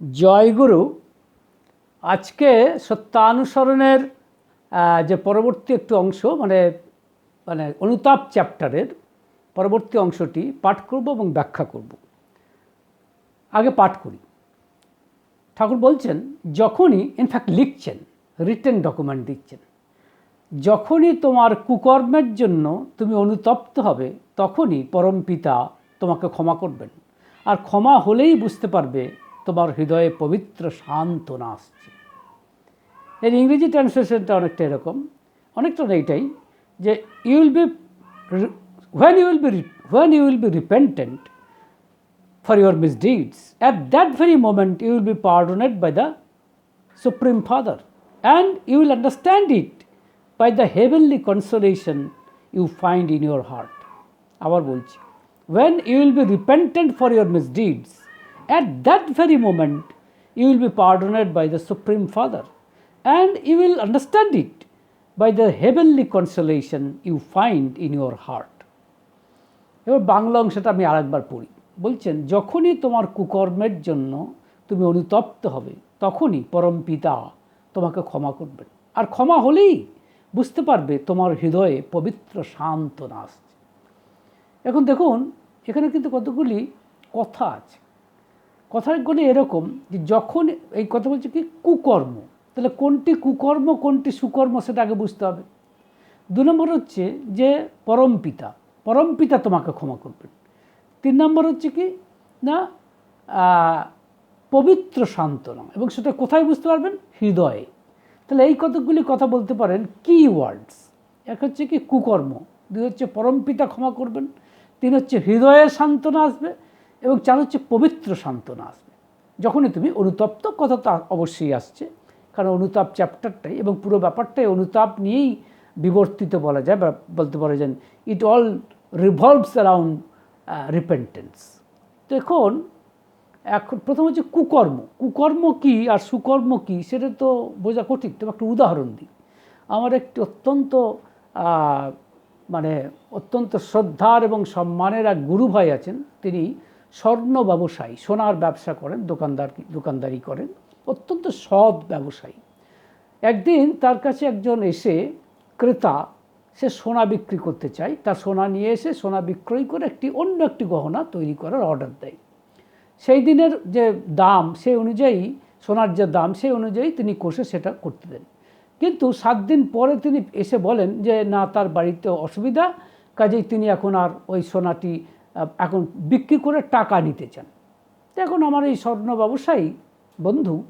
জয়গুরু আজকে সত্যানুসরণের যে পরবর্তী একটু অংশ মানে মানে অনুতাপ চ্যাপ্টারের পরবর্তী অংশটি পাঠ করব এবং ব্যাখ্যা করব। আগে পাঠ করি। ঠাকুর বলছেন, যখনই ইনফ্যাক্ট লিখছেন রিটেন ডকুমেন্ট দিচ্ছেন, যখনই তোমার কুকর্মের জন্য তুমি অনুতপ্ত হবে, তখনই পরম পিতা তোমাকে ক্ষমা করবেন। আর ক্ষমা হলেই বুঝতে পারবে তোমার হৃদয়ে পবিত্র সান্ত্বনা আসছে এর ইংরেজি ট্রান্সলেশনটা অনেকটা এরকম অনেকটা না এইটাই যে you will be when you will be when you will be repentant for your misdeeds. At that very moment, you will be pardoned by the Supreme Father, and you will understand it by the heavenly consolation you find in your heart. আবার বলছি when you will be repentant for your misdeeds, at that very moment, you will be pardoned by the Supreme Father, and you will understand it by the heavenly consolation you find in your heart. এবার বাংলা অংশটা আমি আরেকবার পড়ি। বলছেন যখনই তোমার কুকর্মের জন্য তুমি অনুতপ্ত হবে তখনই পরম পিতা তোমাকে ক্ষমা করবেন। আর ক্ষমা হলেই বুঝতে পারবে তোমার হৃদয়ে পবিত্র সান্ত্বনা আসছে। এখন দেখুন এখানে কিন্তু কতগুলি কথা আছে। কথাগুলি এরকম যে যখন এই কথা বলছে কি কুকর্ম, তাহলে কোনটি কুকর্ম, কোনটি সুকর্ম সেটা আগে বুঝতে হবে। দু নম্বর হচ্ছে যে পরম পিতা পরম পিতা তোমাকে ক্ষমা করবেন তিন নম্বর হচ্ছে কি না পবিত্র সান্ত্বনা, এবং সেটা কোথায় বুঝতে পারবেন? হৃদয়ে। তাহলে এই কতকগুলি কথা বলতে পারেন কি ওয়ার্ডস এক হচ্ছে কি কুকর্ম, দুই হচ্ছে পরম পিতা ক্ষমা করবেন, তিন হচ্ছে হৃদয়ের সান্ত্বনা আসবে এবং চার হচ্ছে পবিত্র সান্ত্বনা আসবে। যখনই তুমি অনুতপ্ত, কথা তো অবশ্যই আসছে, কারণ অনুতাপ চ্যাপ্টারটাই এবং পুরো ব্যাপারটাই অনুতাপ নিয়েই বিবর্তিত বলা যায় বা বলতে পারা যায় it all revolves around repentance তো এখন এখন প্রথম হচ্ছে কুকর্ম। কুকর্ম কি আর সুকর্ম কি সেটা তো বোঝা কঠিন। তবে একটা উদাহরণ দিই। আমার একটি অত্যন্ত মানে অত্যন্ত শ্রদ্ধার এবং সম্মানের এক গুরু ভাই আছেন, তিনি স্বর্ণ ব্যবসায়ী, সোনার ব্যবসা করেন, দোকানদার, দোকানদারি করেন, অত্যন্ত সৎ ব্যবসায়ী। একদিন তার কাছে একজন এসে ক্রেতা, সে সোনা বিক্রি করতে চায়। তার সোনা নিয়ে এসে সোনা বিক্রয় করে একটি অন্য একটি গহনা তৈরি করার অর্ডার দেয়। সেই দিনের যে দাম, সেই অনুযায়ী, সোনার যে দাম, সেই অনুযায়ী তিনি কষে সেটা করতে দেন। কিন্তু সাত দিন পরে তিনি এসে বলেন যে, না, তার বাড়িতে অসুবিধা। কাজেই তিনি এখন আর ওই সোনাটি এখন বিক্রি করে টাকা নিতে চান। তো এখন আমার এই স্বর্ণ ব্যবসায়ী বন্ধু,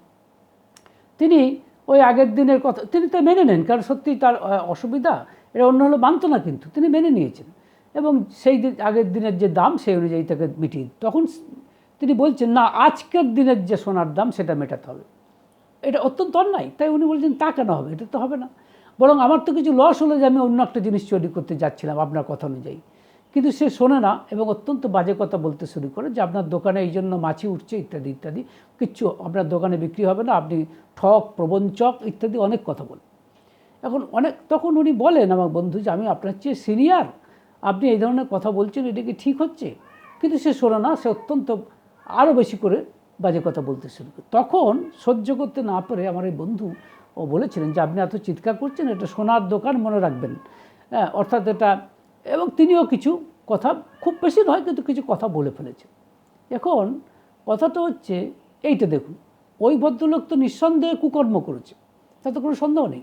তিনি ওই আগের দিনের কথা, তিনি তো মেনে নেন, কারণ সত্যি তার অসুবিধা, এটা অন্য হলো মানত না কিন্তু, তিনি মেনে নিয়েছেন। এবং সেই আগের দিনের যে দাম, সেই অনুযায়ী তাকে মিটিয়ে, তখন তিনি বলছেন, না, আজকের দিনের যে সোনার দাম, সেটা মেটাতে হবে। এটা অত্যন্ত অন্যায়, তাই উনি বলছেন, তা কেন হবে? এটা তো হবে না। বরং আমার তো কিছু লস হলো যে আমি অন্য একটা জিনিস চুরি করতে যাচ্ছিলাম আপনার কথা অনুযায়ী। কিন্তু সে শোনে না এবং অত্যন্ত বাজে কথা বলতে শুরু করে যে আপনার দোকানে এই জন্য মাছি উঠছে ইত্যাদি ইত্যাদি। কিচ্ছু আপনার দোকানে বিক্রি হবে না, আপনি ঠক, প্রবঞ্চক ইত্যাদি অনেক কথা বলেন। এখন অনেক, তখন উনি বলেন আমার বন্ধু যে আমি আপনার চেয়ে সিনিয়র, আপনি এই ধরনের কথা বলছেন, এটা কি ঠিক হচ্ছে? কিন্তু সে শোনে না, সে অত্যন্ত আরও বেশি করে বাজে কথা বলতে শুরু করে। তখন সহ্য করতে না পেরে আমার এই বন্ধু, ও বলেছিলেন যে আপনি এত চিৎকার করছেন, এটা সোনার দোকান মনে রাখবেন। হ্যাঁ অর্থাৎ এটা এবং তিনিও কিছু কথা, খুব বেশি নয় কিন্তু কিছু কথা বলে ফেলেছেন। এখন কথাটা হচ্ছে, এইটা দেখুন, ওই ভদ্রলোক তো নিঃসন্দেহে কুকর্ম করেছে, তাতে কোনো সন্দেহ নেই।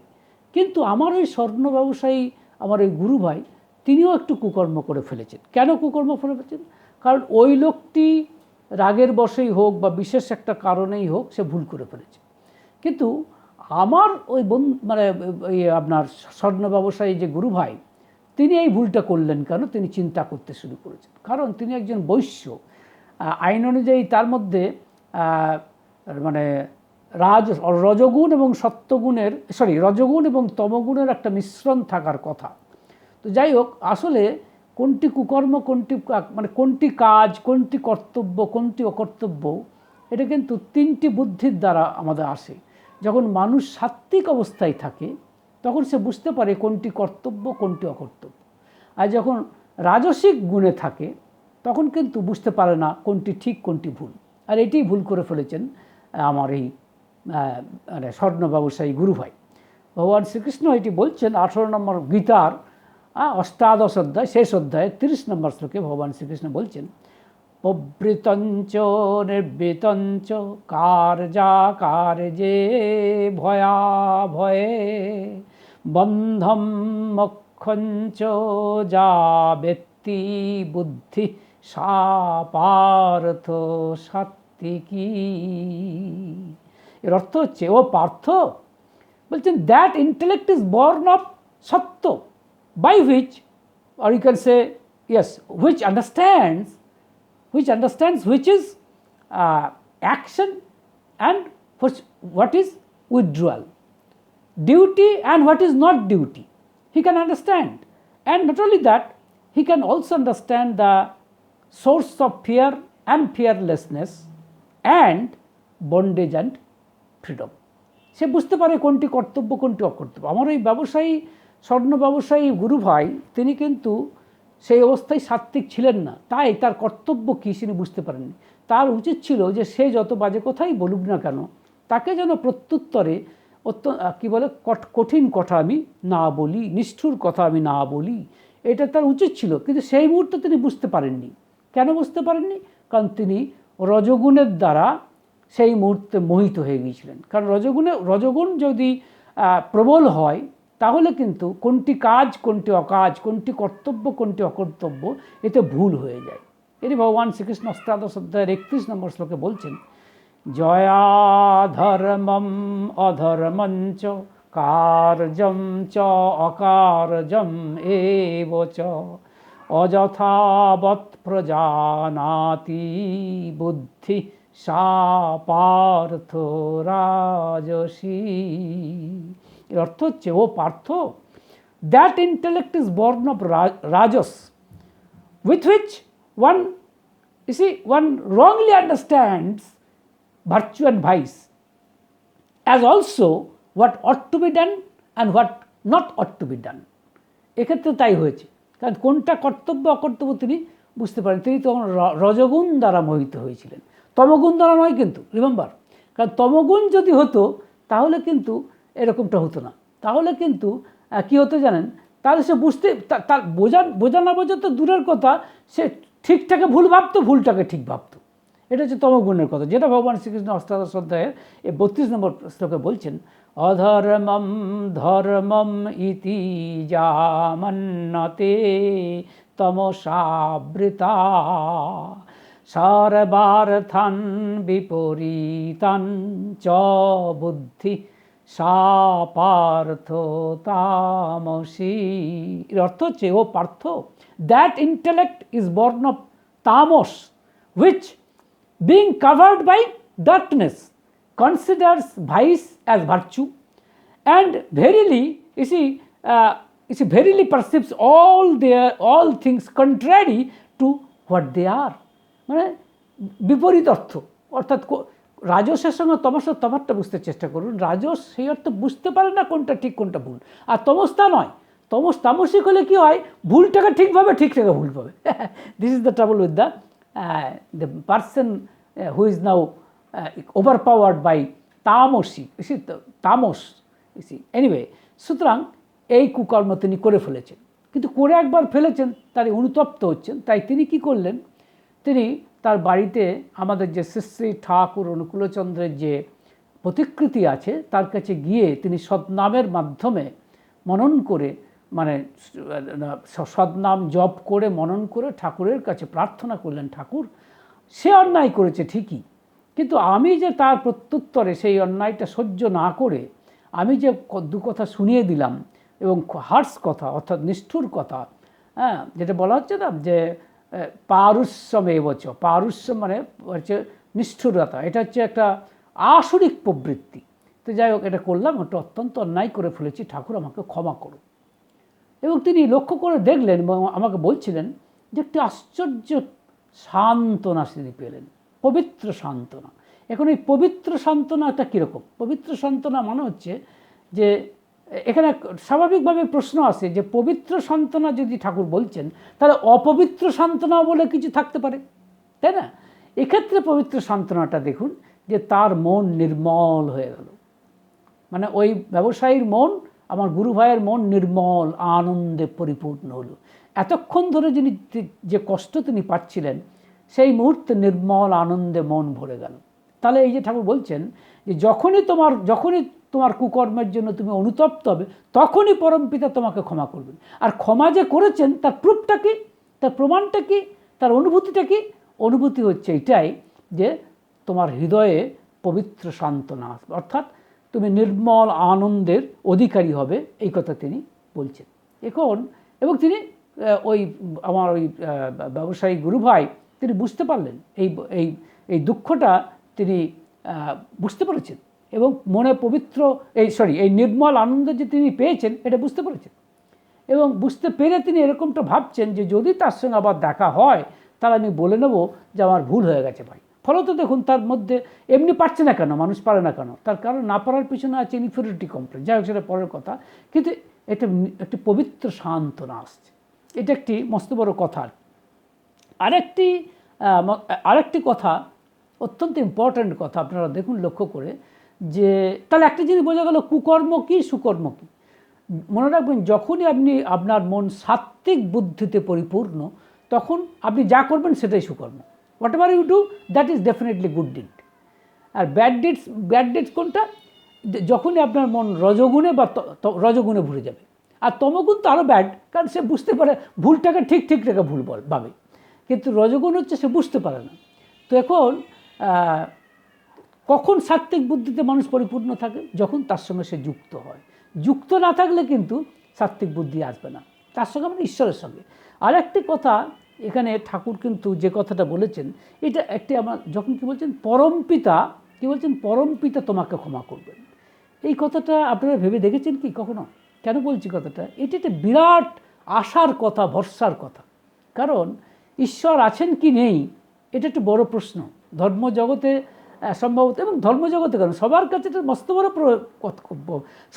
কিন্তু আমার ওই স্বর্ণ ব্যবসায়ী, আমার ওই গুরু ভাই, তিনিও একটু কুকর্ম করে ফেলেছেন। কেন কুকর্ম করে ফেলেছেন? কারণ ওই লোকটি রাগের বশেই হোক বা বিশেষ একটা কারণেই হোক, সে ভুল করে ফেলেছে। কিন্তু আমার ওই বন মানে আপনার স্বর্ণ ব্যবসায়ী যে গুরু ভাই তিনি এই ভুলটা করলেন কেন? তিনি চিন্তা করতে শুরু করেছেন। কারণ তিনি একজন বৈশ্য। আইন অনুযায়ী তার মধ্যে মানে রাজ, রজগুণ এবং সত্যগুণের সরি রজগুণ এবং তমগুণের একটা মিশ্রণ থাকার কথা। তো যাই হোক, আসলে কোনটি কুকর্ম, কোনটি মানে কোনটি কাজ, কোনটি কর্তব্য, কোনটি অকর্তব্য, এটা কিন্তু তিনটি বুদ্ধির দ্বারা আমাদের আসে। যখন মানুষ সাত্ত্বিক অবস্থায় থাকে তখন সে বুঝতে পারে কোনটি কর্তব্য, কোনটি অকর্তব্য। আর যখন রাজসিক গুণে থাকে, তখন কিন্তু বুঝতে পারে না কোনটি ঠিক, কোনটি ভুল। আর এটাই ভুল করে ফেলেছেন আমার এই মানে স্বর্ণ ব্যবসায়ী গুরু ভাই ভগবান শ্রীকৃষ্ণ এটি বলছেন, আঠেরো নম্বর গীতার অষ্টাদশ অধ্যায়, শেষ অধ্যায়, তিরিশ নম্বর শ্লোকে ভগবান শ্রীকৃষ্ণ বলছেন প্রবৃতঞ্চ নির্বৃতঞ্চ কার্যা কার্যে ভয়া ভয়ে বন্ধম মক্ষঞ্চ, যা ব্যক্তি বুদ্ধি সা পার্থ সাত্বিকী এর অর্থ হচ্ছে, ও পার্থ বলছেন that intellect is born of সত্য by which or you can say yes which understands which understands which is uh, action and which, what is withdrawal duty and what is not duty he can understand and not only that he can also understand the source of fear and fearlessness and bondage and freedom সে বুঝতে পারে কোনটি কর্তব্য কোনটি অকর্তব্য আমার ওই ব্যবসায়ী স্বর্ণ ব্যবসায়ী গুরু ভাই তিনি কিন্তু সেই অবস্থায় সাত্ত্বিক ছিলেন না। তাই তার কর্তব্য কী তিনি বুঝতে পারেননি। তার উচিত ছিল যে সে যত বাজে কথাই বলুক না কেন, তাকে যেন প্রত্যুত্তরে অত্য কী বলে, কঠ- কঠিন কথা আমি না বলি, নিষ্ঠুর কথা আমি না বলি, এটা তার উচিত ছিল। কিন্তু সেই মুহূর্তে তিনি বুঝতে পারেননি। কেন বুঝতে পারেননি? কারণ তিনি রজগুণের দ্বারা সেই মুহূর্তে মোহিত হয়ে গিয়েছিলেন। কারণ রজগুণে, রজগুণ যদি প্রবল হয় তাহলে কিন্তু কোনটি কাজ, কোনটি অকাজ, কোনটি কর্তব্য, কোনটি অকর্তব্য, এতে ভুল হয়ে যায়। এটি ভগবান শ্রীকৃষ্ণ অষ্টাদশ অধ্যায়ের একত্রিশ নম্বর শ্লোকে বলছেন, জয়া ধর্মম অধর্মঞ্চ কার্যম চ, অকার্যম এব চ, অযথাবৎ প্রজানাতি বুদ্ধি সা পার্থ রাজসী। এর অর্থ হচ্ছে ও Partha that intellect is born of রাজস with which one see, one wrongly understands virtue and vice, as also what ought to be done and what not ought to be done. এক্ষেত্রে তাই হয়েছে। কারণ কোনটা কর্তব্য অকর্তব্য তিনি বুঝতে পারেন। তিনি তখন রজগুণ দ্বারা মোহিত হয়েছিলেন। তমগুণ দ্বারা নয় কিন্তু রিমেম্বার কারণ তমগুণ যদি হতো তাহলে কিন্তু এরকমটা হতো না। তাহলে কিন্তু কি হতো জানেন? তাহলে সে বুঝতে তার বোঝা বোঝা না বোঝা তো দূরের কথা, সে ঠিকটাকে ভুল ভাবতো, ভুলটাকে ঠিক ভাবতো। এটা হচ্ছে তমগুণের কথা। যেটা ভগবান শ্রীকৃষ্ণ অষ্টাদশ অধ্যায়ের এই বত্রিশ নম্বর শ্লোকে বলছেন, অধর্মম ধর্মম ইতি জামন্নতে তমসাবৃতা, সর্বার্থান বিপরীতান চ বুদ্ধি। সা পার্থ তামসী এর অর্থ হচ্ছে ও Partha that intellect is born of তামস by darkness considers vice as virtue and verily you see uh, you see verily perceives all their all things contrary to what they are মানে বিপরীত অর্থ অর্থাৎ রাজসের সঙ্গে তমসের তফাতটা বুঝতে চেষ্টা করুন। রাজস সেই অর্থ বুঝতে পারে না কোনটা ঠিক, কোনটা ভুল। আর তমস তা নয় তমস তামসিক হলে কী হয়? ভুলটাকে ঠিকভাবে ঠিকটাকে ভুল পাবে। This is the trouble with the the person who is now overpowered by তামসি ইসি তামস ইসি এনিওয়ে সুতরাং এই কুকর্ম তিনি করে ফেলেছেন। কিন্তু করে একবার ফেলেছেন, তারই অনুতপ্ত হচ্ছেন। তাই তিনি কি করলেন? তিনি তার বাড়িতে আমাদের যে শ্রী ঠাকুর অনুকূলচন্দ্রের যে প্রতিকৃতি আছে, তার কাছে গিয়ে তিনি সদনামের মাধ্যমে মনন করে মানে সদনাম জপ করে, মনন করে ঠাকুরের কাছে প্রার্থনা করলেন, ঠাকুর, সে অন্যায় করেছে ঠিকই, কিন্তু আমি যে তার প্রত্যুত্তরে সেই অন্যায়টা সহ্য না করে, আমি যে দু কথা শুনিয়ে দিলাম এবং হার্স কথা, অর্থাৎ নিষ্ঠুর কথা হ্যাঁ যেটা বলা হচ্ছে না যে পারুষ্যম এবচ পারুষ্য মানে হচ্ছে নিষ্ঠুরতা, এটা হচ্ছে একটা আসরিক প্রবৃত্তি। তো যাই হোক, এটা করলাম, ওটা অত্যন্ত অন্যায় করে ফেলেছি, ঠাকুর আমাকে ক্ষমা করুন। এবং তিনি লক্ষ্য করে দেখলেন এবং আমাকে বলছিলেন যে একটি আশ্চর্য সান্ত্বনা তিনি পেলেন, পবিত্র সান্ত্বনা। এখন এই পবিত্র সান্ত্বনাটা কীরকম? পবিত্র সান্ত্বনা মানে হচ্ছে যে এখানে স্বাভাবিকভাবে প্রশ্ন আসে যে পবিত্র সান্ত্বনা যদি ঠাকুর বলছেন, তাহলে অপবিত্র সান্ত্বনা বলে কিছু থাকতে পারে, তাই না? এক্ষেত্রে পবিত্র সান্ত্বনাটা দেখুন যে তার মন নির্মল হয়ে গেল। মানে ওই ব্যবসায়ীর মন, আমার গুরু ভাইয়ের মন নির্মল, আনন্দে পরিপূর্ণ হলো। এতক্ষণ ধরে যিনি যে কষ্ট তিনি পাচ্ছিলেন, সেই মুহূর্তে নির্মল, আনন্দে মন ভরে গেল। তাহলে এই যে ঠাকুর বলছেন যে যখনই তোমার, যখনই তোমার কুকর্মের জন্য তুমি অনুতপ্ত হবে, তখনই পরমপিতা তোমাকে ক্ষমা করবেন। আর ক্ষমা যে করেছেন, তার প্রুফটা কি? তার প্রমাণটা কি? তার অনুভূতিটা কি? অনুভূতি হচ্ছে এটাই যে তোমার হৃদয়ে পবিত্র সান্ত্বনা আসবে অর্থাৎ তুমি নির্মল আনন্দের অধিকারী হবে, এই কথা তিনি বলছেন। এখন, এবং তিনি ওই, আমার ওই ব্যবসায়ী গুরু ভাই, তিনি বুঝতে পারলেন, এই এই এই দুঃখটা তিনি বুঝতে পেরেছেন। এবং মনে পবিত্র এই সরি এই নির্মল আনন্দ যে তিনি পেয়েছেন, এটা বুঝতে পেরেছেন। এবং বুঝতে পেরে তিনি এরকমটা ভাবছেন যে যদি তার সঙ্গে আবার দেখা হয়, তাহলে আমি বলে নেব যে আমার ভুল হয়ে গেছে ভাই। ফলত দেখুন, তার মধ্যে এমনি পারছে না কেন, মানুষ পারে না কেন। তার কারণ না পারার পিছনে আছে ইনফিরিটি কমপ্লেন যাই হোক, সেটা পরের কথা। কিন্তু এটা একটি পবিত্র সান্ত্বনা আসছে। এটা একটি মস্ত বড় কথা। আরেকটি আরেকটি কথা, অত্যন্ত ইম্পর্ট্যান্ট কথা আপনারা দেখুন, লক্ষ্য করে। যে, তাহলে একটা জিনিস বোঝা গেল, কুকর্ম কী, সুকর্ম কী? মনে রাখবেন, যখনই আপনি আপনার মন সাত্ত্বিক বুদ্ধিতে পরিপূর্ণ, তখন আপনি যা করবেন সেটাই সুকর্ম। Whatever you do that is definitely good deed R bad deeds bad deeds কোনটা? যখনই আপনার মন রজগুণে বা রজগুণে ভরে যাবে। আর তমগুণ তো আরও ব্যাড কারণ সে বুঝতে পারে, ভুলটাকে ঠিক ঠিক রেখে ভুল পাবে কিন্তু রজগুণ হচ্ছে সে বুঝতে পারে না। তো এখন কখন সাত্ত্বিক বুদ্ধিতে মানুষ পরিপূর্ণ থাকে? যখন তার সঙ্গে সে যুক্ত হয়। যুক্ত না থাকলে কিন্তু সাত্ত্বিক বুদ্ধি আসবে না। তার সঙ্গে মানে ঈশ্বরের সঙ্গে। আর একটি কথা, এখানে ঠাকুর কিন্তু যে কথাটা বলেছেন, এটা একটি আমার যখন কি বলছেন, পরম পিতা, কী বলছেন? পরম পিতা তোমাকে ক্ষমা করবেন। এই কথাটা আপনারা ভেবে দেখেছেন কি কখনো? কেন বলছি কথাটা? এটি একটা বিরাট আশার কথা, ভরসার কথা। কারণ ঈশ্বর আছেন কি নেই, এটা একটু বড় প্রশ্ন। ধর্মজগতে সম্ভবত এবং ধর্মজগতে কেন? সবার কাছে এটা মস্ত বড় কর্তব্য।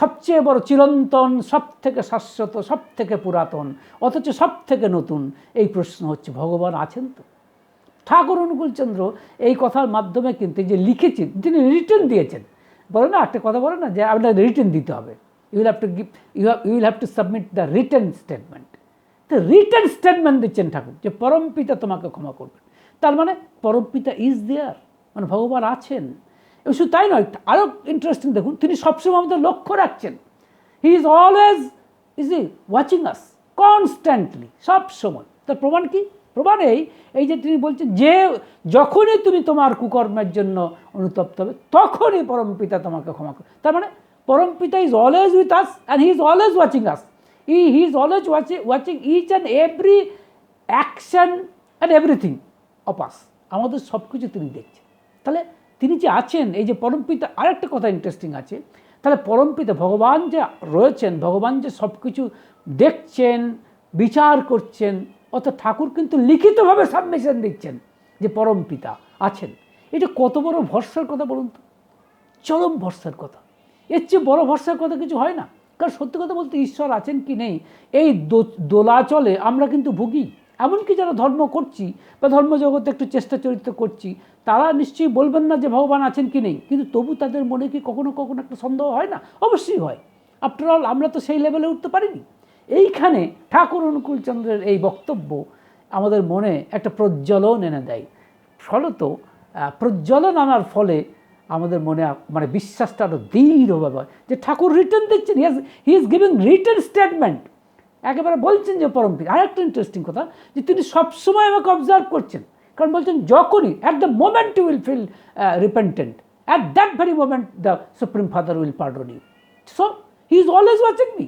সবচেয়ে বড় চিরন্তন সব থেকে শাশ্বত সব থেকে পুরাতন, অথচ সব থেকে নতুন এই প্রশ্ন হচ্ছে, ভগবান আছেন তো? ঠাকুর অনুকূলচন্দ্র এই কথার মাধ্যমে কিন্তু যে লিখেছেন, তিনি রিটার্ন দিয়েছেন। বলে না, একটা কথা বলে না, যে আপনার রিটার্ন দিতে হবে। You have to give you you will have to submit the return statement তো রিটার্ন স্টেটমেন্ট দিচ্ছেন ঠাকুর, যে পরম পিতা তোমাকে ক্ষমা করবেন। তার মানে পরম পিতা ইজ দেয়ার মানে ভগবান আছেন। এবং শুধু তাই নয় আরও ইন্টারেস্টিং দেখুন, তিনি সবসময় আমাদের লক্ষ্য রাখছেন। He is always is uh watching us constantly সবসময়। তার প্রমাণ কি? প্রমাণ এই এই যে তিনি বলছেন, যে যখনই তুমি তোমার কুকর্মের জন্য অনুতপ্ত হবে, তখনই পরম পিতা তোমাকে ক্ষমা করে তার মানে পরম পিতা is always with us and he is always watching us uh he is always watching watching each and every action and everything of us আমাদের সব কিছু তিনি দেখছেন। তাহলে তিনি যে আছেন, এই যে পরমপিতা, আরেকটা কথা ইন্টারেস্টিং আছে। তাহলে পরমপিতা ভগবান যে রয়েছেন, ভগবান যে সব কিছু দেখছেন, বিচার করছেন, অর্থাৎ ঠাকুর কিন্তু লিখিতভাবে সাবমিশন দিচ্ছেন যে পরম পিতা আছেন। এটা কত বড় ভরসার কথা বলুন তো? চরম ভরসার কথা। এর চেয়ে বড় ভরসার কথা কিছু হয় না। কারণ সত্যি কথা বলতে ঈশ্বর আছেন কি নেই, এই দোলাচলে আমরা কিন্তু ভুগি। এমনকি যারা ধর্ম করছি বা ধর্মজগতে একটু চেষ্টা চরিত্র করছি, তারা নিশ্চয়ই বলবেন না যে ভগবান আছেন কি নেই, কিন্তু তবু তাদের মনে কি কখনো কখনো একটা সন্দেহ হয় না? অবশ্যই হয়। আফটার অল আমরা তো সেই লেভেলে উঠতে পারিনি। এইখানে ঠাকুর অনুকূলচন্দ্রের এই বক্তব্য আমাদের মনে একটা প্রজ্বলন এনে দেয়। ফলত প্রজ্বলন আনার ফলে আমাদের মনে মানে বিশ্বাসটা আরও দৃঢ়ভাবে হয়। যে ঠাকুর রিটার্ন দিচ্ছেন he is giving return statement একেবারে বলছেন যে পরম আরেকটা ইন্টারেস্টিং কথা, যে তিনি সবসময় আমাকে অবজার্ভ করছেন। কারণ বলছেন, যখনই at the moment you will feel repentant at that very moment the supreme father will pardon you so he is always watching me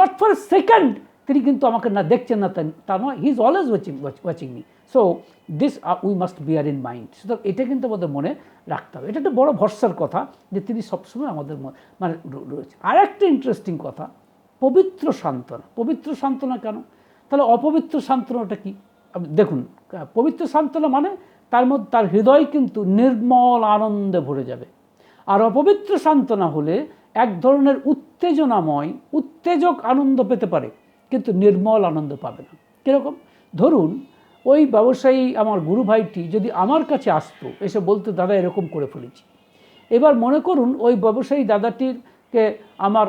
not for second তিনি কিন্তু আমাকে না দেখছেন না তা নয় he is always watching watching me so this we must bear in mind সুতরাং এটা কিন্তু আমাদের মনে রাখতে হবে। এটা একটা বড় ভরসার কথা যে তিনি সবসময় আমাদের মানে রয়েছে। আর একটা ইন্টারেস্টিং কথা পবিত্র সান্ত্বনা। পবিত্র সান্ত্বনা কেন? তাহলে অপবিত্র সান্ত্বনাটা কি? দেখুন পবিত্র সান্ত্বনা মানে তার মধ্যে, তার হৃদয় কিন্তু নির্মল আনন্দে ভরে যাবে। আর অপবিত্র সান্ত্বনা হলে এক ধরনের উত্তেজনাময়, উত্তেজক আনন্দ পেতে পারে, কিন্তু নির্মল আনন্দ পাবে না। কীরকম? ধরুন, ওই ব্যবসায়ী আমার গুরু ভাইটি যদি আমার কাছে আসতো, এসে বলতো, দাদা, এরকম করে ফেলেছি। এবার মনে করুন, ওই ব্যবসায়ী দাদাটিরকে আমার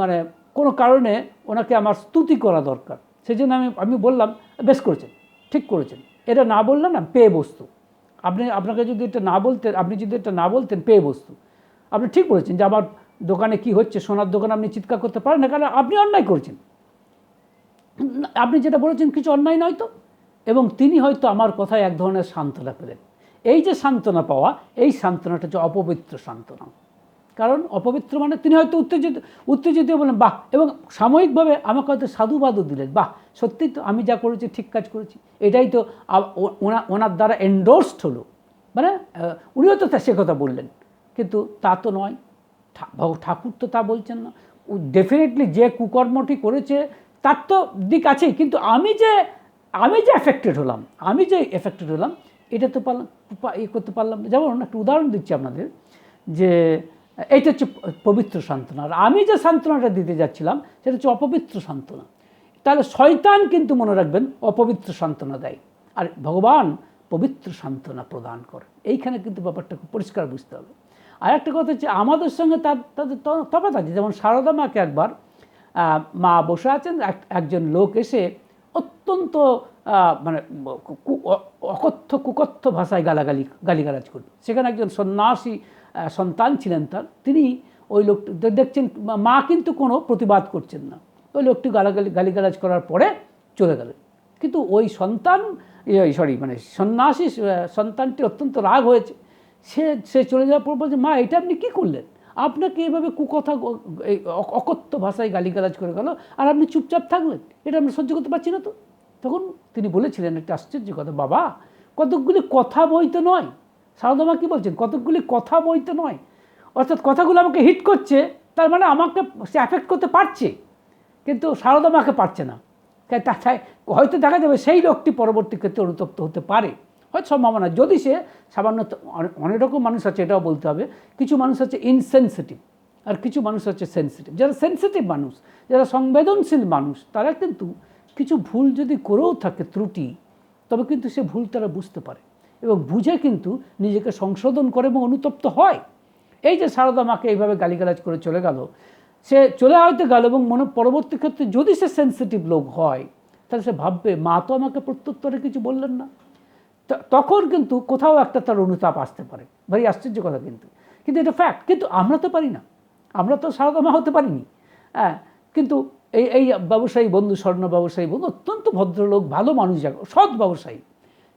মানে কোনো কারণে ওনাকে আমার স্তুতি করা দরকার। সেই জন্য আমি আমি বললাম, বেশ করেছেন, ঠিক করেছেন। এটা না বললেন না, পেয়ে বস্তু। আপনি, আপনাকে যদি এটা না বলতেন আপনি যদি এটা না বলতেন, পেয়ে বস্তু। আপনি ঠিক বলেছেন যে আমার দোকানে কি হচ্ছে, সোনার দোকানে আপনি চিৎকার করতে পারেন না, কারণ আপনি অন্যায় করেছেন। আপনি যেটা বলেছেন, কিছু অন্যায় নয় তো। এবং তিনি হয়তো আমার কথায় এক ধরনের সান্ত্বনা পেলেন। এই যে সান্ত্বনা পাওয়া, এই সান্ত্বনাটা হচ্ছে অপবিত্র সান্ত্বনা। কারণ অপবিত্র মানে তিনি হয়তো উত্তেজিত উত্তেজিত বলেন বাহ! এবং সাময়িকভাবে আমাকে হয়তো সাধুবাদও দিলেন, বাহ! সত্যি তো আমি যা করেছি, ঠিক কাজ করেছি। এটাই তো ওনা, ওনার দ্বারা এন্ডোর্সড হলো। মানে উনিও তো সে কথা বললেন, কিন্তু তা তো নয়। ঠাকুর তো তা বলছেন না। ডেফিনেটলি যে কুকর্মটি করেছে, তার তো দিক আছেই, কিন্তু আমি যে আমি যে এফেক্টেড হলাম, আমি যে এফেক্টেড হলাম, এটা তো পারলাম ইয়ে করতে পারলাম। যেমন একটা উদাহরণ দিচ্ছি আপনাদের, যে এইটা হচ্ছে পবিত্র সান্ত্বনা। আর আমি যে সান্ত্বনাটা দিতে যাচ্ছিলাম, সেটা হচ্ছে অপবিত্র সান্ত্বনা। তাহলে শয়তান কিন্তু মনে রাখবেন অপবিত্র সান্ত্বনা দেয়। আর ভগবান পবিত্র সান্ত্বনা প্রদান করে। এইখানে কিন্তু ব্যাপারটা খুব পরিষ্কার বুঝতে হবে। আর একটা কথা হচ্ছে, আমাদের সঙ্গে তার তাদের তফাৎ আছে। যেমন সারদা মাকে একবার মা বসে আছেন, এক- একজন লোক এসে অত্যন্ত মানে অকথ্য কুকথ্য ভাষায় গালাগালি গালিগালাজ করল সেখানে একজন সন্ন্যাসী সন্তান ছিলেন তার, তিনি ওই লোকটি দেখছেন মা- কিন্তু কোনো প্রতিবাদ করছেন না। ওই লোকটি গালাগালি, গালিগালাজ করার পরে চলে গেলেন। কিন্তু ওই সন্তান সরি মানে সন্ন্যাসী সন্তানটি অত্যন্ত রাগ হয়েছে। সে সে চলে যাওয়ার পর বলছে, মা, এটা আপনি কী করলেন? আপনাকে এভাবে কুকথা অকথ্য ভাষায় গালিগালাজ করে গেল, আর আপনি চুপচাপ থাকলেন? এটা আমরা সহ্য করতে পারছি না তো? তখন তিনি বলেছিলেন একটা আশ্চর্য কথা, বাবা, কতকগুলি কথা বই তো নয় সারদামা কী বলছেন? কতকগুলি কথা বইতে নয়। অর্থাৎ কথাগুলো আমাকে হিট করছে, তার মানে আমাকে সে অ্যাফেক্ট করতে পারছে, কিন্তু সারদা মাকে পারছে না। তাই তাই হয়তো দেখা যাবে সেই লোকটি পরবর্তী ক্ষেত্রে অনুতপ্ত হতে পারে। হয়তো সম্ভাবনা যদি সে সামান্য অনেক রকম মানুষ আছে, এটাও বলতে হবে। কিছু মানুষ আছে ইনসেনসিটিভ আর কিছু মানুষ হচ্ছে সেন্সিটিভ যারা সেন্সিটিভ মানুষ, যারা সংবেদনশীল মানুষ, তারা কিন্তু কিছু ভুল যদি করেও থাকে ত্রুটি, তবে কিন্তু সে ভুল তারা বুঝতে পারে। এবং বুঝে কিন্তু নিজেকে সংশোধন করে এবং অনুতপ্ত হয়। এই যে সারদা মাকে এইভাবে গালিগালাজ করে চলে গেল, সে চলে হয়তো গেল এবং মনে পরবর্তী ক্ষেত্রে যদি সে সেন্সিটিভ লোক হয়, তাহলে সে ভাববে, মা তো আমাকে প্রত্যুত্তরে কিছু বললেন না। তখন কিন্তু কোথাও একটা তার অনুতাপ আসতে পারে। ভারী আশ্চর্য কথা কিন্তু। কিন্তু এটা ফ্যাক্ট কিন্তু আমরা তো পারি না। আমরা তো সারদা মা হতে পারিনি। হ্যাঁ কিন্তু এই এই ব্যবসায়ী বন্ধু, স্বর্ণ ব্যবসায়ী বন্ধু, অত্যন্ত ভদ্রলোক, ভালো মানুষ, সৎ ব্যবসায়ী।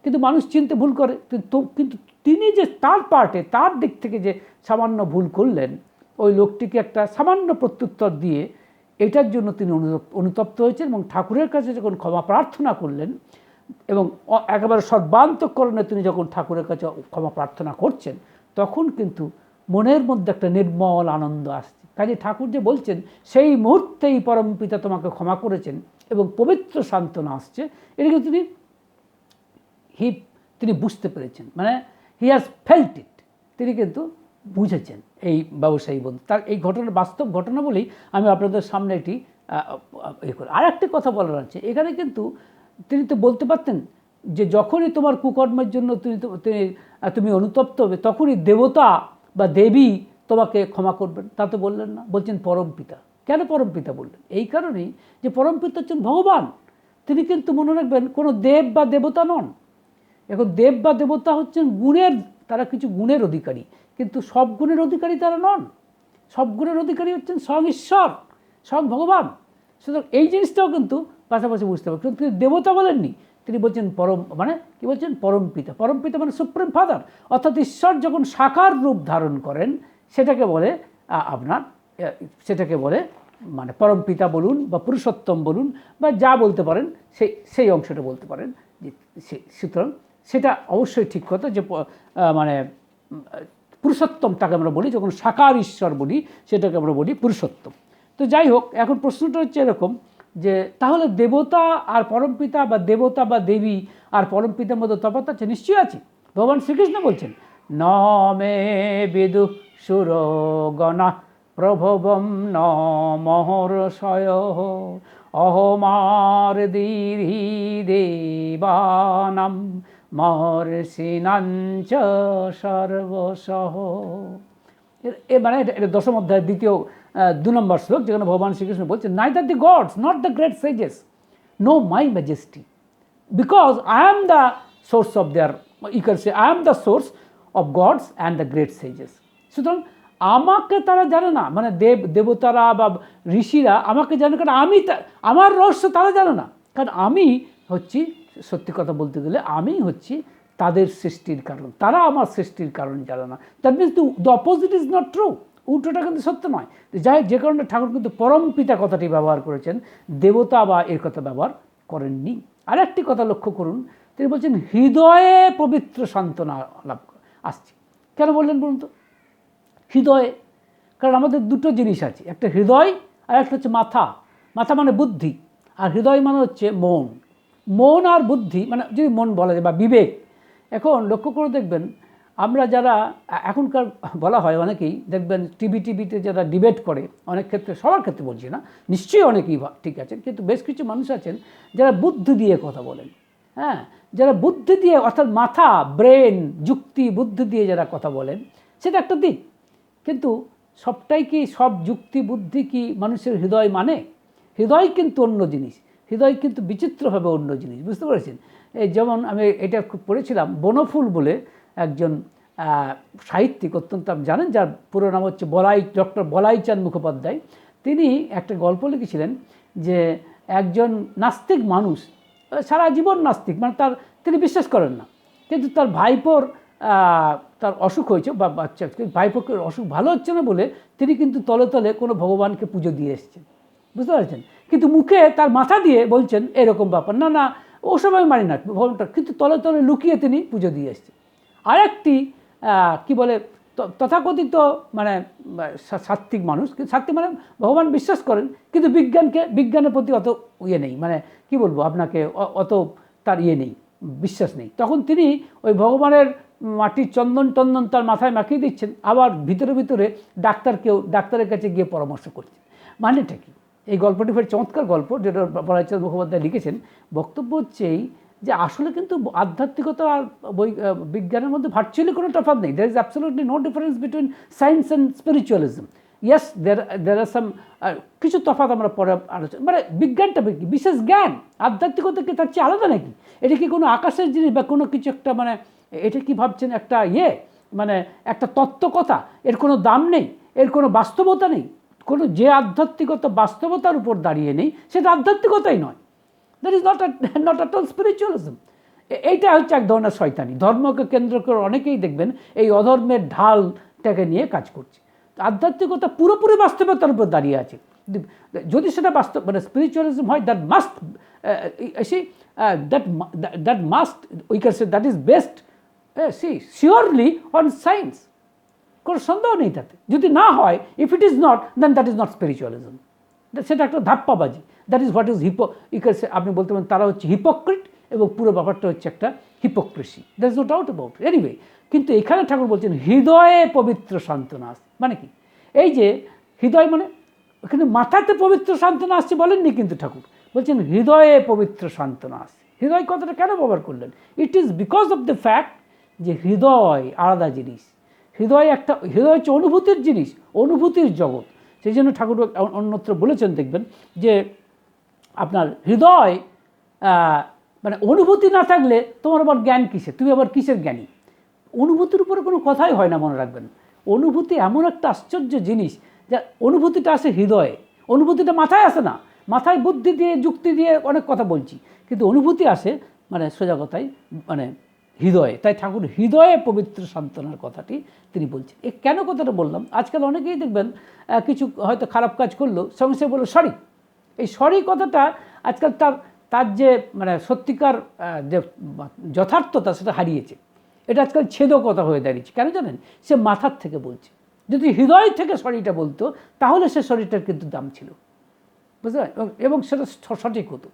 কিন্তু মানুষ চিনতে ভুল করে। কিন্তু কিন্তু তিনি যে তার পার্টে, তার দিক থেকে যে সামান্য ভুল করলেন, ওই লোকটিকে একটা সামান্য প্রত্যুত্তর দিয়ে এটার জন্য তিনি অনুতপ- অনুতপ্ত হয়েছেন এবং ঠাকুরের কাছে যখন ক্ষমা প্রার্থনা করলেন এবং একেবারে সর্বান্তকরণে তিনি যখন ঠাকুরের কাছে ক্ষমা প্রার্থনা করছেন, তখন কিন্তু মনের মধ্যে একটা নির্মল আনন্দ আসছে। কাজে ঠাকুর যে বলছেন, সেই মুহূর্তেই পরমপিতা তোমাকে ক্ষমা করেছেন এবং পবিত্র সান্ত্বনা আসছে। এটাকে তিনি হি, তিনি বুঝতে পেরেছেন। মানে হি হ্যাজ ফেল্ট ইট তিনি কিন্তু বুঝেছেন এই ব্যবসায়ী বন্ধু। তার এই ঘটনার বাস্তব ঘটনা বলেই আমি আপনাদের সামনে একটি ইয়ে করি। আর একটি কথা বলার আছে। এখানে কিন্তু তিনি তো বলতে পারতেন যে, যখনই তোমার কুকর্মের জন্য তুমি তুমি অনুতপ্ত হবে, তখনই দেবতা বা দেবী তোমাকে ক্ষমা করবেন। তা তো বললেন না। বলছেন পরম পিতা। কেন পরম পিতা বললেন? এই কারণেই যে, পরম পিতা হচ্ছেন ভগবান। তিনি কিন্তু মনে রাখবেন, কোনো দেব বা দেবতা নন। এখন দেব বা দেবতা হচ্ছেন গুণের, তারা কিছু গুণের অধিকারী। কিন্তু সব গুণের অধিকারী তারা নন। সব গুণের অধিকারী হচ্ছেন স্বয়ং ঈশ্বর, স্বয়ং ভগবান। সুতরাং এই জিনিসটাও কিন্তু পাশাপাশি বুঝতে হবে। কিন্তু তিনি দেবতা বলেননি। তিনি বলছেন পরম মানে কি বলছেন? পরম পিতা। পরম পিতা মানে সুপ্রিম ফাদার। অর্থাৎ ঈশ্বর যখন সাকার রূপ ধারণ করেন, সেটাকে বলে আপনার সেটাকে বলে মানে পরম পিতা বলুন বা পুরুষোত্তম বলুন বা যা বলতে পারেন, সেই সেই অংশটা বলতে পারেন। যে সে- সুতরাং সেটা অবশ্যই ঠিক কথা যে মানে পুরুষোত্তম তাকে আমরা বলি, যখন সাকার ঈশ্বর বলি, সেটাকে আমরা বলি পুরুষোত্তম। তো যাই হোক, এখন প্রশ্নটা হচ্ছে এরকম যে, তাহলে দেবতা আর পরমপিতা বা দেবতা বা দেবী আর পরমপিতার মধ্যে তফাৎ আছে? নিশ্চয়ই আছে। ভগবান শ্রীকৃষ্ণ বলছেন ন মে বিদু সুরগণা প্রভবম ন মহর্ষয় অহমার দীর্হি দেবানাম মহর্ষিনাঞ্চ সর্বসহ। এর- এ মানে এটা- দশম অধ্যায়ের দ্বিতীয় দু নম্বর শ্লোক, যেখানে ভগবান শ্রীকৃষ্ণ বলছেন neither the gods not the great sages no my majesty because I am the source of their you can say I am the source of gods and the great sages সুতরাং আমাকে তারা জানে না মানে দেব, দেবতারা বা ঋষিরা আমাকে জানে, কারণ আমি আমার রহস্য তারা জানে না। কারণ আমি হচ্ছি সত্যি কথা বলতে গেলে আমি হচ্ছি তাদের সৃষ্টির কারণ। তারা আমার সৃষ্টির কারণ জানে না। That means the opposite is not true উল্টোটা কিন্তু সত্য নয়। যাই যে কারণে ঠাকুর কিন্তু পরম পিতা কথাটি ব্যবহার করেছেন, দেবতা বা এর কথা ব্যবহার করেননি। আরেকটি কথা লক্ষ্য করুন, তিনি বলছেন, হৃদয়ে পবিত্র সান্ত্বনা লাভ আসছে। কেন বললেন বলুন তো? হৃদয়ে, কারণ আমাদের দুটো জিনিস আছে। একটা হৃদয় আর একটা হচ্ছে মাথা। মাথা মানে বুদ্ধি। আর হৃদয় মানে হচ্ছে মন। মন আর বুদ্ধি মানে যদি মন বলা যায় বা বিবেক, এখন লক্ষ্য করে দেখবেন আমরা যারা এখনকার বলা হয় অনেকেই দেখবেন টিভি টিভিতে যারা ডিবেট করে, অনেক ক্ষেত্রে, সবার ক্ষেত্রে বলছি না, নিশ্চয়ই অনেকেই ঠিক আছেন, কিন্তু বেশ কিছু মানুষ আছেন যারা বুদ্ধি দিয়ে কথা বলেন হ্যাঁ? যারা বুদ্ধি দিয়ে, অর্থাৎ মাথা, ব্রেন, যুক্তি, বুদ্ধি দিয়ে যারা কথা বলেন, সেটা একটা দিক, কিন্তু সবটাই কি, সব যুক্তি, বুদ্ধি কি মানুষের হৃদয় মানে? হৃদয় কিন্তু অন্য জিনিস। হৃদয় কিন্তু বিচিত্রভাবে অন্য জিনিস, বুঝতে পেরেছেন? যেমন আমি এটা খুব পড়েছিলাম, বনফুল বলে একজন সাহিত্যিক অত্যন্ত, আপনি জানেন যার পুরো নাম হচ্ছে বলাই, ডক্টর বলাইচাঁদ মুখোপাধ্যায়, তিনি একটা গল্প লিখেছিলেন যে একজন নাস্তিক মানুষ, সারা জীবন নাস্তিক মানে তার, তিনি বিশ্বাস করেন না, কিন্তু তার ভাইপোর তার অসুখ হয়েছে, বা বাচ্চা, ভাইপোকে অসুখ ভালো হচ্ছে না বলে তিনি কিন্তু তলে তলে কোনো ভগবানকে পুজো দিয়ে এসছেন। বুঝতে পারছেন? কিন্তু মুখে তার মাথা দিয়ে বলছেন এরকম ব্যাপার। না না ওসব আমি মানি না। ভগবানটা কিন্তু তলে তলে লুকিয়ে তিনি পুজো দিয়ে এসছেন। আরেকটি কি বলে তথাকথিত মানে আহ, সা- সাত্ত্বিক মানুষ কিন্তু সাত্ত্বিক মানে ভগবান বিশ্বাস করেন কিন্তু বিজ্ঞানকে বিজ্ঞানের প্রতি অত ইয়ে নেই। মানে কি বলব আপনাকে অত তার ইয়ে নেই বিশ্বাস নেই। তখন তিনি ওই ভগবানের মাটির চন্দন টন্দন তার মাথায় মাখিয়ে দিচ্ছেন। আবার ভিতরে ভিতরে ডাক্তারকেও ডাক্তারের কাছে গিয়ে পরামর্শ করছেন। মানেটা কি? এই গল্পটি ফের চমৎকার গল্প, যেটা বলাইচাঁদ মুখোপাধ্যায় লিখেছেন। বক্তব্য হচ্ছে যে আসলে কিন্তু আধ্যাত্মিকতা আর বই বিজ্ঞানের মধ্যে ভার্চুয়ালি কোনো তফাৎ নেই। There is absolutely no difference between science and spiritualism yes there there are some কিছু তফাৎ আমরা পরে আলোচনা মানে বিজ্ঞানটা কি? বিশেষ জ্ঞান? আধ্যাত্মিকতা কি তার চেয়ে আলাদা নাকি? এটা কি কোনো আকাশের জিনিস বা কোনো কিছু একটা মানে এটা কি ভাবছেন একটা ইয়ে? মানে একটা তত্ত্বকথা? এর কোনো দাম নেই, এর কোনো বাস্তবতা নেই। কোনো যে আধ্যাত্মিকতা বাস্তবতার উপর দাঁড়িয়ে নেই, সেটা আধ্যাত্মিকতাই নয়। That is not not at all spiritualism এইটা হচ্ছে এক ধরনের শয়তানি। ধর্মকে কেন্দ্র করে অনেকেই দেখবেন এই অধর্মের ঢালটাকে নিয়ে কাজ করছে। আধ্যাত্মিকতা পুরোপুরি বাস্তবতার উপর দাঁড়িয়ে আছে। যদি সেটা বাস্তব মানে স্পিরিচুয়ালিজম হয় that must see that that must we can say that is best see surely on science কোনো সন্দেহ নেই তাতে। যদি না হয় if it is not then that is not spiritualism সেটা একটা ধাপ্পাবাজি। That is what is hypo আপনি বলতে পারেন তারা হচ্ছে হিপোক্রিট এবং পুরো ব্যাপারটা হচ্ছে একটা hypocrisy that is no doubt about anyway কিন্তু এখানে ঠাকুর বলছেন, হৃদয়ে পবিত্র সান্ত্বনা আসে মানে কি? এই যে, হৃদয় মানে? এখানে মাথাতে পবিত্র সান্ত্বনা আসছে বলেননি কিন্তু ঠাকুর। বলছেন, হৃদয়ে পবিত্র সান্ত্বনা আসছে হৃদয় কথাটা কেন ব্যবহার করলেন? It is because of the fact যে হৃদয় আলাদা জিনিস। হৃদয় একটা, হৃদয় হচ্ছে অনুভূতির জিনিস, অনুভূতির জগৎ। সেই জন্য ঠাকুর অন্যত্র বলেছেন, দেখবেন, যে আপনার হৃদয় মানে অনুভূতি না থাকলে তোমার আবার জ্ঞান কিসের? তুমি আবার কিসের জ্ঞানী? অনুভূতির উপরে কোনো কথাই হয় না, মনে রাখবেন। অনুভূতি এমন একটা আশ্চর্য জিনিস, যা অনুভূতিটা আসে হৃদয়ে। অনুভূতিটা মাথায় আসে না। মাথায় বুদ্ধি দিয়ে, যুক্তি দিয়ে অনেক কথা বলছি। কিন্তু অনুভূতি আসে মানে সোজা কথাই মানে হৃদয়ে। তাই ঠাকুর হৃদয়ে পবিত্র সান্ত্বনার কথাটি তিনি বলছেন। এ কেন কথাটা বললাম? আজকাল অনেকেই দেখবেন কিছু হয়তো খারাপ কাজ করল, সঙ্গে সঙ্গে বলল, সরি। এই সরি কথাটা আজকাল তার তার যে মানে সত্যিকার যে যথার্থতা সেটা হারিয়েছে। এটা আজকাল ছেদ কথা হয়ে দাঁড়িয়েছে। কেন জানেন? সে মাথার থেকে বলছে। যদি হৃদয় থেকে সরিটা বলতো, তাহলে সে শরীরটার কিন্তু দাম ছিল। বুঝতে পারলেন? এবং- এবং সেটা সঠিক হতো।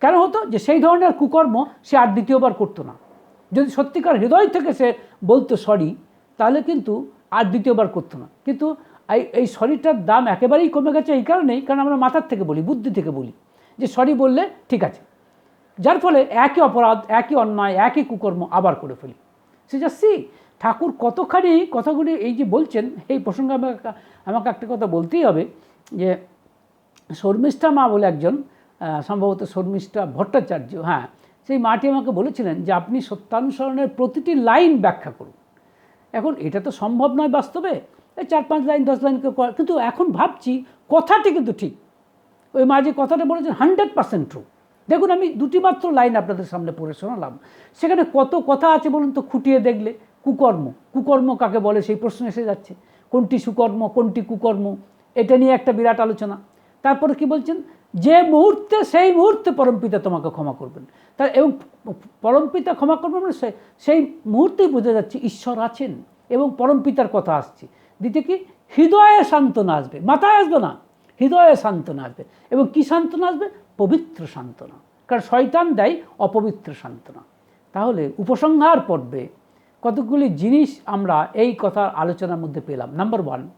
কেন হতো? যে সেই ধরনের কুকর্ম সে আর দ্বিতীয়বার করতো না। যদি সত্যিকার হৃদয় থেকে সে বলতো সরি তাহলে কিন্তু আর দ্বিতীয়বার করতো না। কিন্তু এই এই শরীরটার দাম একেবারেই কমে গেছে এই কারণেই, কারণ আমরা মাথার থেকে বলি, বুদ্ধি থেকে বলি, যে সরি বললে ঠিক আছে। যার ফলে একই অপরাধ, একই অন্যায়, একই কুকর্ম আবার করে ফেলি। সে যা সি ঠাকুর কতখানি কথাগুলি এই যে বলছেন, এই প্রসঙ্গে আমাকে আমাকে একটা কথা বলতেই হবে, যে শর্মিষ্ঠা মা বলে একজন সম্ভবত শর্মিষ্ঠা ভট্টাচার্য হ্যাঁ সেই মাটি আমাকে বলেছিলেন যে আপনি সত্যানুসরণের প্রতিটি লাইন ব্যাখ্যা করুন। এখন এটা তো সম্ভব নয় বাস্তবে। এই চার পাঁচ লাইন, দশ লাইন কিন্তু এখন ভাবছি কথাটি কিন্তু ঠিক। ওই মা যে কথাটা বলেছেন, হান্ড্রেড পার্সেন্ট ট্রু দেখুন, আমি দুটি মাত্র লাইন আপনাদের সামনে পড়ে শোনালাম। সেখানে কত কথা আছে বলুন তো, খুঁটিয়ে দেখলে। কুকর্ম। কুকর্ম কাকে বলে? সেই প্রশ্ন এসে যাচ্ছে। কোনটি সুকর্ম, কোনটি কুকর্ম? এটা নিয়ে একটা বিরাট আলোচনা। তারপরে কি বলছেন? যে মুহূর্তে, সেই মুহূর্তে পরমপিতা তোমাকে ক্ষমা করবেন। তা এবং পরমপিতা ক্ষমা করবেন মানে সেই মুহূর্তেই বোঝা যাচ্ছে ঈশ্বর আছেন এবং পরমপিতার কথা আসছে। দ্বিতীয় কি? হৃদয়ে সান্ত্বনা আসবে। মাথায় আসবে না? হৃদয়ে সান্ত্বনা আসবে। এবং কি সান্ত্বনা আসবে? পবিত্র সান্ত্বনা। কারণ শয়তান দেয় অপবিত্র সান্ত্বনা। তাহলে উপসংহার পর্বে কতগুলি জিনিস আমরা এই কথার আলোচনার মধ্যে পেলাম। নাম্বার ওয়ান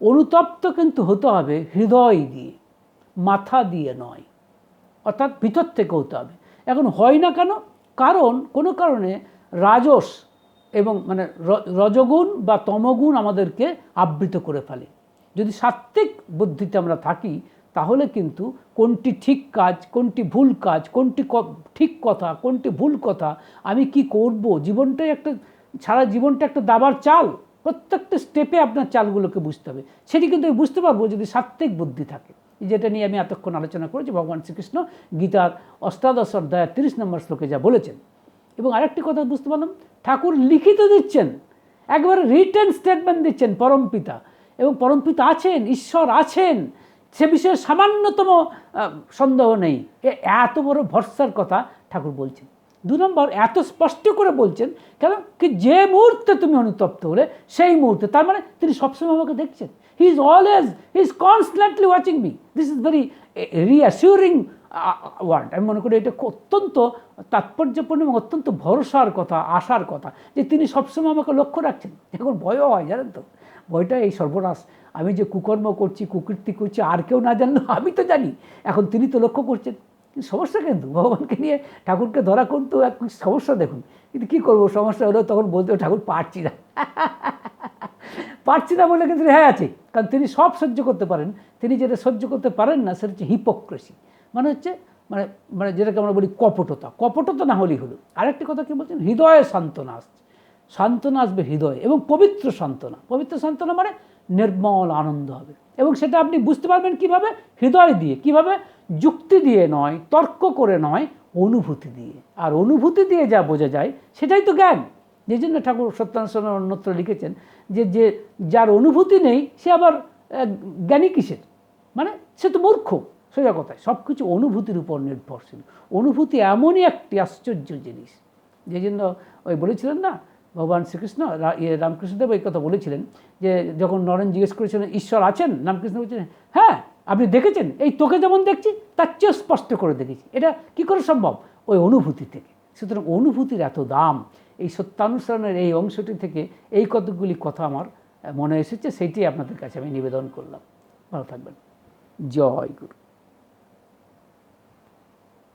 অনুতপ্ত কিন্তু হতে হবে হৃদয় দিয়ে। মাথা দিয়ে নয়, অর্থাৎ ভিতর থেকে হতে হবে। এখন হয় না কেন? কারণ, কোনো কারণে রাজস এবং মানে রজগুণ বা তমগুণ আমাদেরকে আবৃত করে ফেলে। যদি সাত্ত্বিক বুদ্ধিতে আমরা থাকি, তাহলে কিন্তু কোনটি ঠিক কাজ, কোনটি ভুল কাজ, কোনটি ঠিক কথা, কোনটি ভুল কথা, আমি কি করব? জীবনটাই একটা, সারা জীবনটা একটা দাবার চাল। প্রত্যেকটা স্টেপে আপনার চালগুলোকে বুঝতে হবে। সেটি কিন্তু বুঝতে পারব যদি সাত্ত্বিক বুদ্ধি থাকে। যেটা নিয়ে আমি এতক্ষণ আলোচনা করেছি, ভগবান শ্রীকৃষ্ণ গীতার অষ্টাদশ অধ্যায় তিরিশ নম্বর শ্লোকে যা বলেছেন। এবং আরেকটি কথা বুঝতে পারলাম, ঠাকুর লিখিত দিচ্ছেন, একবারে রিটেন স্টেটমেন্ট দিচ্ছেন পরমপিতা এবং পরমপিতা আছেন, ঈশ্বর আছেন, সে বিষয়ে সামান্যতম সন্দেহ নেই। এত বড় ভরসার কথা ঠাকুর বলছেন। দু নম্বর, এত স্পষ্ট করে বলছেন কেন? কি যে মুহূর্তে তুমি অনুতপ্ত হলে, সেই মুহূর্তে, তার মানে তিনি সবসময় আমাকে দেখছেন। He is always he is constantly watching me this is very reassuring word আমি মনে করি এটা অত্যন্ত তাৎপর্যপূর্ণ এবং অত্যন্ত ভরসার কথা, আশার কথা, যে তিনি সবসময় আমাকে লক্ষ্য রাখছেন। এখন ভয়ও হয়, জানেন তো? ভয়টা এই সর্বনাশ। আমি যে কুকর্ম করছি কুকীর্তি করছি, আর কেউ না জানলেও আমি তো জানি। এখন তিনি তো লক্ষ্য করছেন। কিন্তু সমস্যা কিন্তু? ভগবানকে নিয়ে ঠাকুরকে ধরা কিন্তু এক সমস্যা দেখুন। কিন্তু কী করব? সমস্যা হলেও তখন বলতে ঠাকুর পারছি না। পারছি না বলে কিন্তু হ্যাঁ আছে। কারণ তিনি সব সহ্য করতে পারেন। তিনি যেটা সহ্য করতে পারেন না, সেটা হচ্ছে হিপোক্রেসি মানে হচ্ছে মানে মানে যেটাকে আমরা বলি কপটতা। কপটতা না হলেই হলো। আরেকটি কথা কি বলছেন? হৃদয়ে সান্ত্বনা আসছে। সান্ত্বনা আসবে হৃদয়ে। এবং পবিত্র সান্ত্বনা। পবিত্র সান্ত্বনা মানে নির্মল আনন্দ হবে। এবং সেটা আপনি বুঝতে পারবেন কীভাবে? হৃদয় দিয়ে। কীভাবে? যুক্তি দিয়ে নয়, তর্ক করে নয়, অনুভূতি দিয়ে। আর অনুভূতি দিয়ে যা বোঝা যায়, সেটাই তো জ্ঞান। যে জন্য ঠাকুর সত্যানুসরণ অন্যত্র লিখেছেন যে যে যার অনুভূতি নেই, সে আবার জ্ঞানী কিসের? মানে সে তো মূর্খ। সোজা কথায় সব কিছু অনুভূতির উপর নির্ভরশীল। অনুভূতি এমনই একটি আশ্চর্য জিনিস। যে জন্য ওই বলেছিলেন না ভগবান শ্রীকৃষ্ণ ইয়ে রামকৃষ্ণদেব এই কথা বলেছিলেন যে যখন নরেন জিজ্ঞেস করেছিলেন, ঈশ্বর আছেন? রামকৃষ্ণ বলছিলেন হ্যাঁ আপনি দেখেছেন? এই তোকে যেমন দেখছি, তার চেয়েও স্পষ্ট করে দেখেছি। এটা কি করে সম্ভব? ওই অনুভূতি থেকে। সুতরাং অনুভূতির এত দাম, এই সত্যানুসরণের এই অংশটি থেকে এই কতগুলি কথা আমার মনে এসেছে, সেইটি আপনাদের কাছে আমি নিবেদন করলাম। ভালো থাকবেন। জয় গুরু।